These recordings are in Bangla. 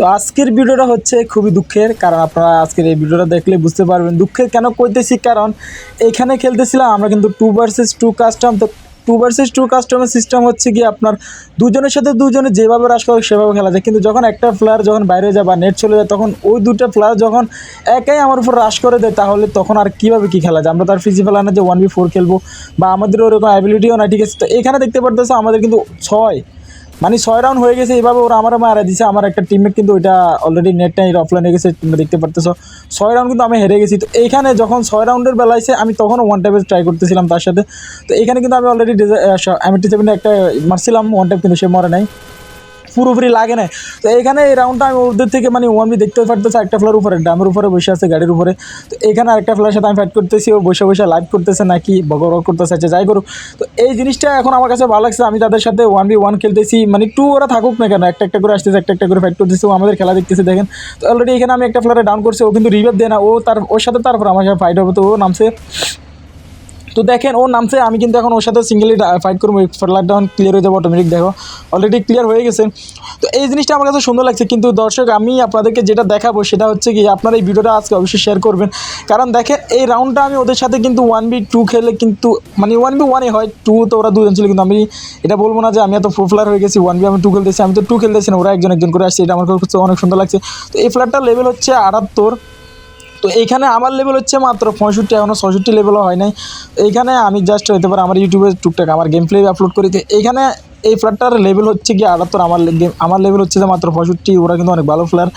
তো আজকের ভিডিওটা হচ্ছে খুবই দুঃখের, কারণ আপনারা আজকের এই ভিডিওটা দেখলে বুঝতে পারবেন দুঃখের কেন কইতেছি কারণ এখানে খেলতেছিলাম আমরা কিন্তু টু ভার্সেস টু কাস্টম তো টু ভার্সেস টু কাস্টমের সিস্টেম হচ্ছে কি আপনার দুজনের সাথে দুজনে যেভাবে রাশ করে সেভাবে খেলা যায়। কিন্তু যখন একটা প্লেয়ার যখন বাইরে যায় বা নেট চলে যায়, তখন ওই দুটো প্লেয়ার যখন একাই আমার উপর রাশ করে দেয়, তাহলে তখন আর কীভাবে কী খেলা যায়? আমরা তার ফিজি ফেলা না যে ওয়ান বি ফোর খেলব বা আমাদের ওরকম অ্যাবিলিটিও না ঠিক আছে? তো এখানে দেখতে পারতেছো আমাদের কিন্তু ছয় মানে ছয় রাউন্ড হয়ে গেছে এইভাবে ওরা আমার মারা দিছে। আমার একটা টিমমেট কিন্তু ওইটা অলরেডি নেট টাইম অফলাইন হয়ে গেছে, তোমরা দেখতে পারতেছো। ছয় রাউন্ড কিন্তু আমি হেরে গেছি। তো এইখানে যখন ছয় রাউন্ডের বেলাইছে আমি তখনও ওয়ান টাইপের ট্রাই করতেছিলাম তার সাথে। তো এখানে কিন্তু আমি অলরেডি আমি টি একটা মারছিলাম ওয়ান টাইপ কিন্তু সে মরে নাই। পুরোপুরি লাগে না তো এখানে এই রাউন্ডটা আমি ওদের থেকে মানে ওয়ান বি দেখতে পারতেছি একটা ফ্লোর উপরে, ডামের উপরে বসে আছে, গাড়ির উপরে। তো এইখানে আরেকটা ফ্লোরের সাথে আমি ফাইট করতেছি, ও বসে বসে লাইভ করতেছে নাকি বগর করতেছে আচ্ছা যাই করুক। তো এই জিনিসটা এখন আমার কাছে ভালো লাগছে, আমি তাদের সাথে ওয়ান বি ওয়ান খেলতেছি মানে টু ওরা থাকুক না কেন, একটা একটা করে আসতেছে, একটা একটা করে ফাইট করতেছে, ও আমাদের খেলা দেখতেছে, দেখেন। তো অলরেডি এখানে আমি একটা ফ্লোরে ডাউন করছি, ও কিন্তু রিভাইভ দেয় না, ও তার, ওর সাথে তারপর আমার সাথে ফাইট হবে, তো ও নামছে। তো দেখেন ওর নামছে, আমি কিন্তু এখন ওর সাথে সিঙ্গেলি ফাইট করব। ফ্লাট ডাউন ক্লিয়ার হয়ে যাব অটোমেটিক দেখো। অলরেডি ক্লিয়ার হয়ে গেছে। তো এই জিনিসটা আমার কাছে সুন্দর লাগছে, কিন্তু দর্শক, আমি আপনাদেরকে যেটা দেখাবো সেটা হচ্ছে কি, আপনারা এই ভিডিওটা আজকে অবশ্যই শেয়ার করবেন। কারণ দেখেন, এই রাউন্ডটা আমি ওদের সাথে কিন্তু ওয়ান বি টু খেলে কিন্তু মানে ওয়ান বি ওয়ানে হয় টু তো ওরা দুজন ছিল, কিন্তু আমি এটা বলব না যে আমি এত পপুলার হয়ে গেছি ওয়ান বি আমি টু খেলতেছি, আমি তো টু খেলতেছি না, ওরা একজন একজন করে আসছে, এটা আমার কাছে অনেক সুন্দর লাগছে। তো এই ফ্ল্যাটটার লেভেল হচ্ছে আটাত্তর। তো এইখানে আমার লেভেল হচ্ছে মাত্র পঁয়ষট্টি এখনও ছষট্টি লেভেলও হয় নাই। এইখানে আমি জাস্ট হইতে পারে আমার ইউটিউবে টুকটাক আমার গেম প্লে আপলোড করি। তো এইখানে এই ফ্ল্যাটটার লেভেল হচ্ছে কি আটাত্তর, আমার আমার লেভেল হচ্ছে যে মাত্র পঁয়ষট্টি, ওরা কিন্তু অনেক ভালো প্লেয়ার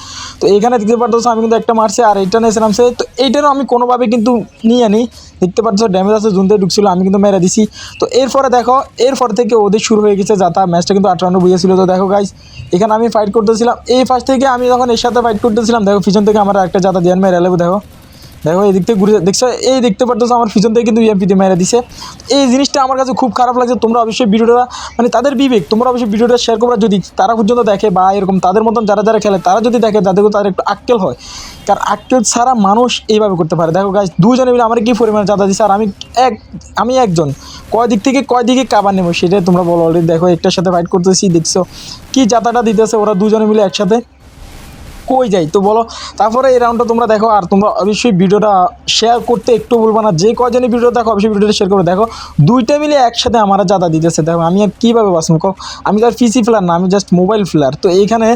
তো এখানে দেখতে পারতো আমি কিন্তু একটা মারছে আর এটা নিয়েছে নামছে। তো এইটারও আমি কোনোভাবে কিন্তু নিয়ে আনি দেখতে পারতো ড্যামেজ আছে, জুনতে ঢুকছিলো, আমি কিন্তু মেরে দিছি। তো এরপরে দেখো, এরপর থেকে ওদের শুরু হয়ে গেছে যাতা ম্যাচটা কিন্তু আটান্ন বুঝেছিল। তো দেখো গাইজ এখানে আমি ফাইট করতেছিলাম। এই ফার্স্ট থেকে আমি যখন এর সাথে ফাইট করতেছিলাম, দেখো পিছন থেকে আমার একটা যাতা দিয়ান মেরে এলেবো, দেখো। দেখো, এই দিক থেকে ঘুরে দেখছ? এই দেখতে পারতেছো আমার পিছন থেকে কিন্তু ইএমপি দিয়ে মেরে দিছে। এই জিনিসটা আমার কাছে খুব খারাপ লাগছে। তোমরা অবশ্যই ভিডিওটা মানে তাদের বিবেক, তোমরা অবশ্যই ভিডিওটা শেয়ার করবা। যদি তারা পর্যন্ত দেখে বা এরকম তাদের মতন যারা যারা খেলে, তারা যদি দেখে তাদেরকে তাদের একটু আক্কেল হয়। কারণ আক্কেল ছাড়া মানুষ এইভাবে করতে পারে। দেখো গাছ দুজনে মিলে আমার কি পরিমাণে চাঁদা দিচ্ছে আর আমি এক, আমি একজন। কয় দিক থেকে কয় দিকে কাবার নেব সেটাই তোমরা বলো। অলরেডি দেখো, একটার সাথে ফাইট করতেছি, দেখছ। কি যাতাটা দিতেছে ওরা দুজনে মিলে একসাথে? কই যাই? তো বলো, তারপরে এই রাউন্ডটা তোমরা দেখো, আর তোমরা অবশ্যই ভিডিওটা শেয়ার করতে একটু বলব না। যে কজনই ভিডিও দেখো, অবশ্যই ভিডিওটা শেয়ার করে দেখো, দুইটা মিলে একসাথে আমার জাদা দিতেছে। দেখো, আমি আর কীভাবে বাঁচবো কো আমি তো আর পিসি ফ্লার না, আমি জাস্ট মোবাইল ফ্লার তো এইখানে,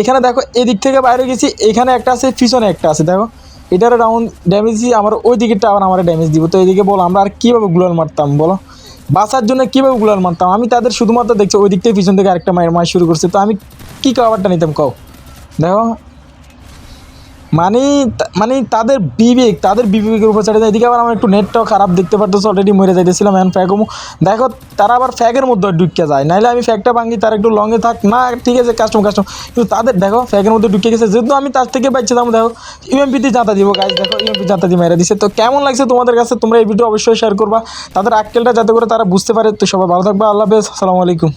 এখানে দেখো, এদিক থেকে বাইরে গেছি, এখানে একটা আছে, পিছনে একটা আছে। দেখো এটার রাউন্ড ড্যামেজ দিয়ে আমার ওই দিকেরটা আবার আমার ড্যামেজ দিব। তো এইদিকে বলো, আমরা আর কীভাবে গুলাল মারতাম, বলো? বাসার জন্য কীভাবে গুলাল মারতাম? আমি তাদের শুধুমাত্র দেখছি, ওই দিক থেকে পিছন থেকে আরেকটা মায়ের মার শুরু করছে। তো আমি কী কাবারটা নিতাম কও? দেখো মানে মানে তাদের বিবেক, তাদের বিবেকের উপর ছেড়ে দেয় এদিকে আবার আমার একটু নেটটাও খারাপ, দেখতে পারতেছে অলরেডি মরে যাইতেছিলাম, এখন ফ্যাগমু দেখো, তারা আবার ফ্যাগের মধ্যে ঢুকে যায়। নাহলে আমি ফ্যাগটা ভাঙি, তার একটু লংয়ে থাক। না, ঠিক আছে কাস্টম কাস্টম কিন্তু তাদের, দেখো ফ্যাগের মধ্যে ঢুকে গেছে। যেহেতু আমি তার থেকে পাইছিলাম দেখো ইউএমপিতে জাতা দিব গাছ দেখো ইউএমপি জাতা দিয়ে মেরে দিছে। তো কেমন লাগছে তোমাদের কাছে? তোমরা এই ভিডিও অবশ্যই শেয়ার করবা। তাদের আক্কেলটা যাতে করে তারা বুঝতে পারে। তো সবাই ভালো থাকবে। আল্লাহ হাফেজ। আসসালামু আলাইকুম।